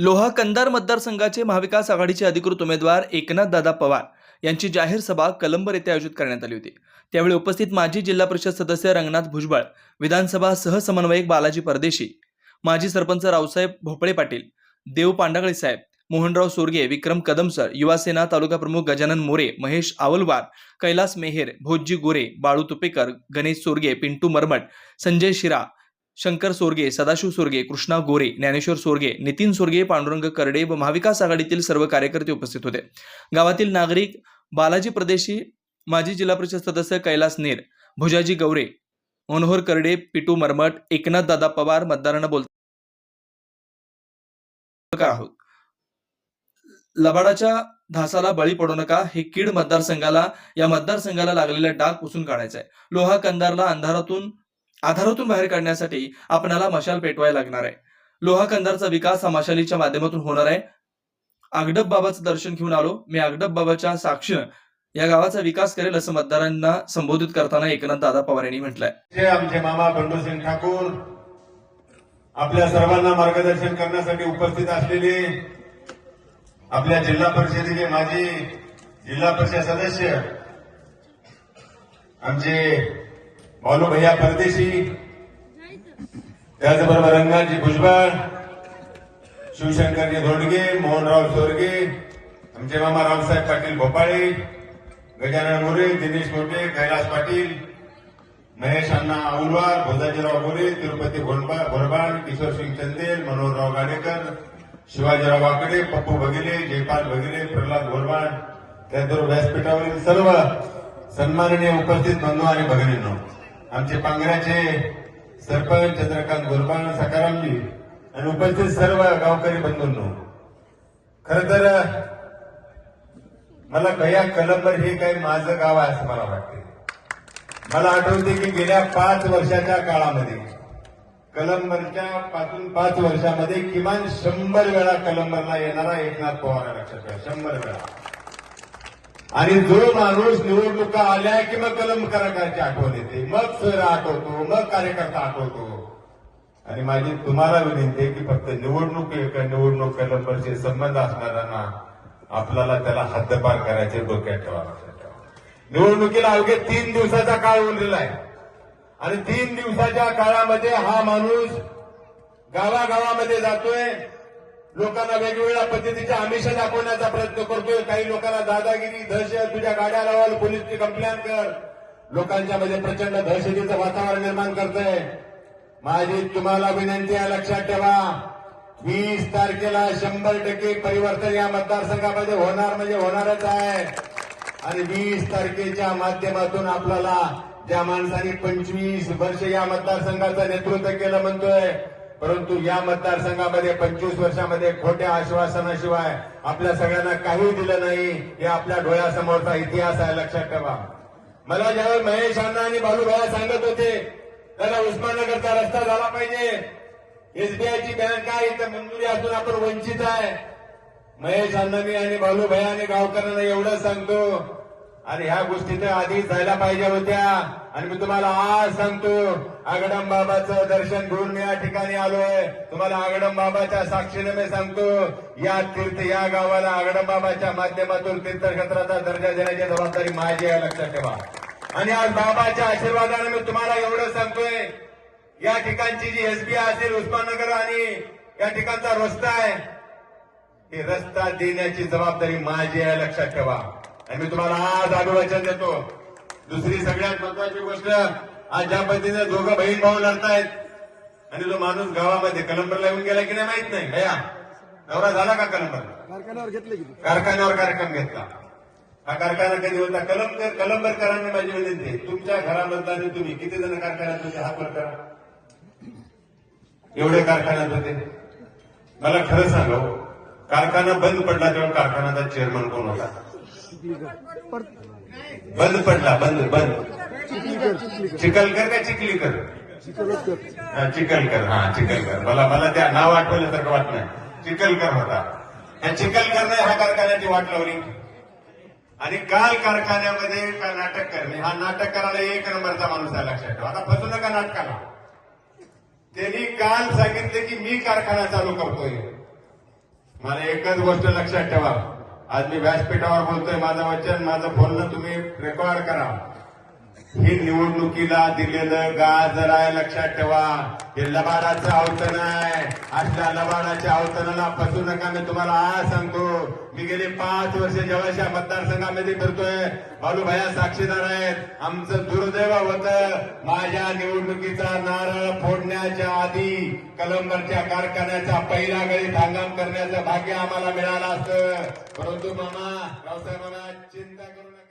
लोहा कंदार मतदारसंघाचे महाविकास आघाडीचे अधिकृत उमेदवार एकनाथ दादा पवार यांची जाहीर सभा कलंबर येथे आयोजित करण्यात आली होती. त्यावेळी उपस्थित माजी जिल्हा परिषद सदस्य रंगनाथ भुजबळ विधानसभा सहसमन्वयक बालाजी परदेशी माजी सरपंच रावसाहेब भोपळे पाटील देव पांडागळे साहेब मोहनराव सोरगे विक्रम कदमसर युवासेना तालुका प्रमुख गजानन मोरे महेश आवलवार कैलास मेहेर भोजी गोरे बाळू तुपेकर गणेश सोरगे पिंटू मरमट संजय शिरा शंकर सोरगे सदाशिव सोरगे कृष्णा गोरे ज्ञानेश्वर सोरगे नितीन सोरगे पांडुरंग करडे व महाविकास आघाडीतील सर्व कार्यकर्ते उपस्थित होते. गावातील नागरिक बालाजी प्रदेशी माजी जिल्हा परिषद सदस्य कैलास नेर भुजाजी गवरे मनोहर करडे पिटू मरमट एकनाथ दादा पवार मतदारांना बोलत आहोत. लबाडाच्या धासाला बळी पडू नका हे कीड मतदारसंघाला या मतदारसंघाला लागलेला डाग पुसून काढायचा आहे. लोहा कंदारला अंधारातून आधारातून बाहेर काढण्यासाठी आपणाला मशाल पेटवायला लागणार आहे. लोहा कंदारचा विकास हा मशालीच्या माध्यमातून होणार आहे. आगडप बाबाचं दर्शन घेऊन आलो. मी आगडप बाबाच्या साक्षीनं या गावाचा विकास करेल असं मतदारांना संबोधित करताना एकनाथ दादा पवार यांनी म्हटलंय. आमचे मामा बंडूसिंग ठाकूर आपल्या सर्वांना मार्गदर्शन करण्यासाठी उपस्थित असलेले आपल्या जिल्हा परिषदेचे माजी जिल्हा परिषद सदस्य आमचे बालू भैया परदेशी. त्याचबरोबर रंगाजी भुजबळ शिवशंकरजी धोडगे मोहनराव सोरगे आमचे मामा रामसाहेब पाटील भोपाळे गजानन मोरे दिनेश मोठे कैलास पाटील महेश अण्णा औलवार भोजाजीराव मोरे तिरुपती घोडबा- किशोर सिंग चंदेल मनोहरराव गाडेकर शिवाजीराव वाकडे पप्पू भगिले जयपाल भगिले प्रल्हाद घोरबाण त्याचबरोबर व्यासपीठावरील सर्व सन्माननीय उपस्थित बंधू आणि भगिनींनो. आमचे पांगऱ्याचे सरपंच चंद्रकांत घोरबाण सकारामजी आणि उपस्थित सर्व गावकरी बंधूंनो. खर तर मला गया कलंबर हे काही माझं गाव आहे असं मला वाटते मला आठवते की गेल्या पाच वर्षाच्या काळामध्ये कलंबरच्या पासून पाच वर्षामध्ये किमान शंभर वेळा कलंबरला येणारा एकनाथ पवार लक्षात ठेवा शंभर वेळा. आणि जो माणूस निवडणुका आल्या की मग कलंबकरांची आठवण येते. मग सर आठवतो मग कार्यकर्ता आठवतो. आणि माझी तुम्हाला विनंती आहे की फक्त निवडणूक निवडणूक कलमवरचे संबंध असणाऱ्यांना आपल्याला त्याला हद्दपार करायचे डोक्यात ठेवा निवडणुकीला अवघे तीन दिवसाचा काळ उरलेला आहे. आणि तीन दिवसाच्या काळामध्ये हा माणूस गावागावामध्ये जातोय. लोकांना वेगवेगळ्या पद्धतीच्या आमिष दाखवण्याचा प्रयत्न करतोय. काही लोकांना दादागिरी दहशत तुझ्या गाड्या लावाल पोलीसची कंप्लेंट कर. लोकांच्या मध्ये प्रचंड दहशतीचं वातावरण निर्माण करतोय. माझी तुम्हाला विनंती आहे लक्षात ठेवा. वीस तारखेला शंभर टक्के परिवर्तन या मतदारसंघामध्ये होणार म्हणजे होणारच आहे. आणि वीस तारखेच्या माध्यमातून आपल्याला ज्या माणसाने पंचवीस वर्ष या मतदारसंघाचं नेतृत्व केलं म्हणतोय परंतु या मतदारसंघामध्ये पंचवीस वर्षामध्ये खोट्या आश्वासनाशिवाय आपल्या सगळ्यांना काही दिलं नाही हे आपल्या डोळ्यासमोरचा इतिहास आहे लक्षात ठेवा. मला ज्यावेळी महेश अण्णा आणि बालूभाया सांगत होते त्याला उस्मानगरचा रस्ता झाला पाहिजे. एसबीआयची बँक आहे इथं मंजुरी असून आपण वंचित आहे. महेश अण्णानी आणि बालूभायाने गावकऱ्यांना एवढं सांगतो आणि ह्या गोष्टी तर आधी जायला पाहिजे होत्या. आणि मी तुम्हाला आज सांगतो आगडम बाबाचं दर्शन घेऊन मी या ठिकाणी आलोय. तुम्हाला आगडम बाबाच्या साक्षीने मी सांगतो या तीर्थ या गावाला आगडम बाबाच्या माध्यमातून तीर्थक्षेत्राचा दर्जा देण्याची जबाबदारी माझी आहे लक्षात ठेवा. आणि आज बाबाच्या आशीर्वादाने मी तुम्हाला एवढं सांगतोय या ठिकाणची जी एसबीआय असेल उस्माननगर आणि या ठिकाणचा रस्ता आहे हे रस्ता देण्याची जबाबदारी माझी आहे लक्षात ठेवा. आणि मी तुम्हाला आज अभिवचन देतो. दुसरी सगळ्यात महत्वाची गोष्ट आज ज्या पद्धतीने दोघं बहीण भाऊ लढतायत आणि तो माणूस गावामध्ये कलंबरला येऊन गेला की नाही माहीत नाही. भया नवरा झाला का कलंबर? कारखान्यावर घेतले की कारखान्यावर कार्यक्रम घेतला. हा कारखाना कधी होता? कलंबर कलंबरकरांनी माझी विनंती आहे. तुमच्या घरामधला तुम्ही किती जण कारखान्यात होते? हात वर करा? एवढे कारखान्यात होते. मला खरं सांगा हो, कारखाना बंद पडला तेव्हा कारखान्याचा चेअरमन कोण होता? बंद पडला बंद बंद. चिखलकर का चिखलीकर? चिखलकर हा, चिखलकर. मला मला त्या नाव आठवल्यासारखं वाटत नाही. चिखलकर होता. या चिखलकरने ह्या कारखान्याची वाट लावली. आणि काल कारखान्यामध्ये का नाटक करणे हा नाटक करायला एक नंबरचा माणूस आहे लक्षात ठेवा. आता फसू नका नाटकाला. त्यांनी काल सांगितले की मी कारखाना चालू करतोय. मला एकच गोष्ट लक्षात ठेवा. आज मी व्यासपीठावर बोलतोय. माझं वचन माझं बोलणं तुम्ही रेकॉर्ड करा. हे निवडणुकीला दिलेलं गाजर आहे लक्षात ठेवा. हे लबाडाचं आवतन आहे. असल्या लबाडाच्या आवतनाला फसू नका मी तुम्हाला आज सांगतो. मी गेले पाच वर्ष जेव्हाच्या मतदारसंघामध्ये फिरतोय. बालूभाया साक्षीदार आहेत आमचं दुर्दैव होतं. माझ्या निवडणुकीचा नारळ फोडण्याच्या आधी कलंबरच्या कारखान्याचा पहिला गळीत हंगाम करण्याचं भाग्य आम्हाला मिळालं असतं. परंतु मामा रावसाहेबांना चिंता करू नका.